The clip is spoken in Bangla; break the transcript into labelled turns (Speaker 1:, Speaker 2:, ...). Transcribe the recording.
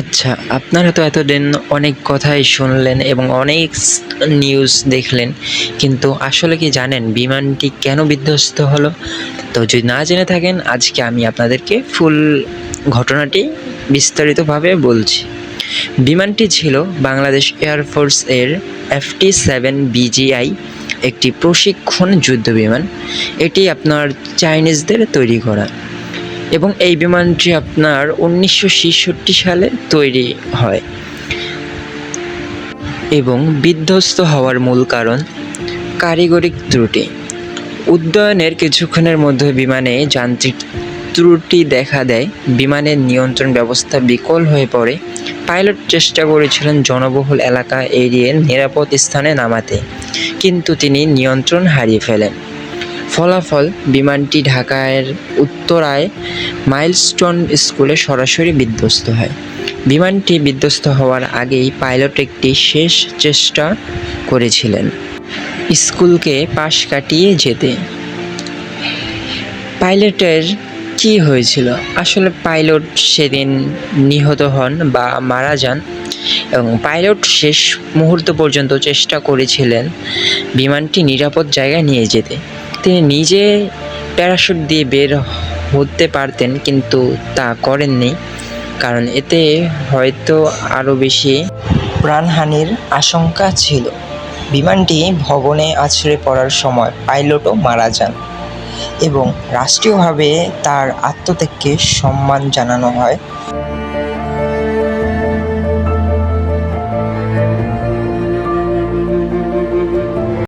Speaker 1: আচ্ছা আপনারা তো এতদিন অনেক কথাই শুনলেন এবং অনেক নিউজ দেখলেন, কিন্তু আসলে কি জানেন বিমানটি কেন বিধ্বস্ত হলো? তো যদি না জেনে থাকেন, আজকে আমি আপনাদেরকে ফুল ঘটনাটি বিস্তারিতভাবে বলছি। বিমানটি ছিল বাংলাদেশ এয়ারফোর্স এর এফটি সেভেন বিজিআই একটি প্রশিক্ষণ যুদ্ধ বিমান এটি আপনার চাইনিজদের তৈরি করা। এবং এই বিমানটি আপনার উনিশশো ছেষট্টি সালে তৈরি হয়। এবং বিধ্বস্ত হওয়ার মূল কারণ কারিগরিক ত্রুটি। উড্ডয়নের কিছুক্ষণের মধ্যে বিমানে যান্ত্রিক ত্রুটি দেখা দেয়। বিমানের নিয়ন্ত্রণ ব্যবস্থা বিকল হয়ে পড়ে। পাইলট চেষ্টা করেছিলেন জনবহুল এলাকা এড়িয়ে নিরাপদ স্থানে নামাতে। কিন্তু তিনি নিয়ন্ত্রণ হারিয়ে ফেলেন। ফলাফল বিমানটি ঢাকার উত্তরায় মাইলস্টোন স্কুলে সরাসরি বিধ্বস্ত হয়। বিমানটি বিধ্বস্ত হওয়ার আগেই পাইলট একটি শেষ চেষ্টা করেছিলেন স্কুলকে পাশ কাটিয়ে যেতে। পাইলটের কি হয়েছিল? আসলে পাইলট সেদিন নিহত হন বা মারা যান এবং পাইলট শেষ মুহূর্ত পর্যন্ত চেষ্টা করেছিলেন বিমানটি নিরাপদ জায়গায় নিয়ে যেতে। তিনি নিজে প্যারাশুট দিয়ে বের হতে পারতেন, কিন্তু তা করেননি। কারণ এতে হয়তো আরও বেশি প্রাণহানির আশঙ্কা ছিল। বিমানটি ভবনে আছড়ে পড়ার সময় পাইলটও মারা যান এবং রাষ্ট্রীয়ভাবে তার আত্মত্যাগকে সম্মান জানানো হয়।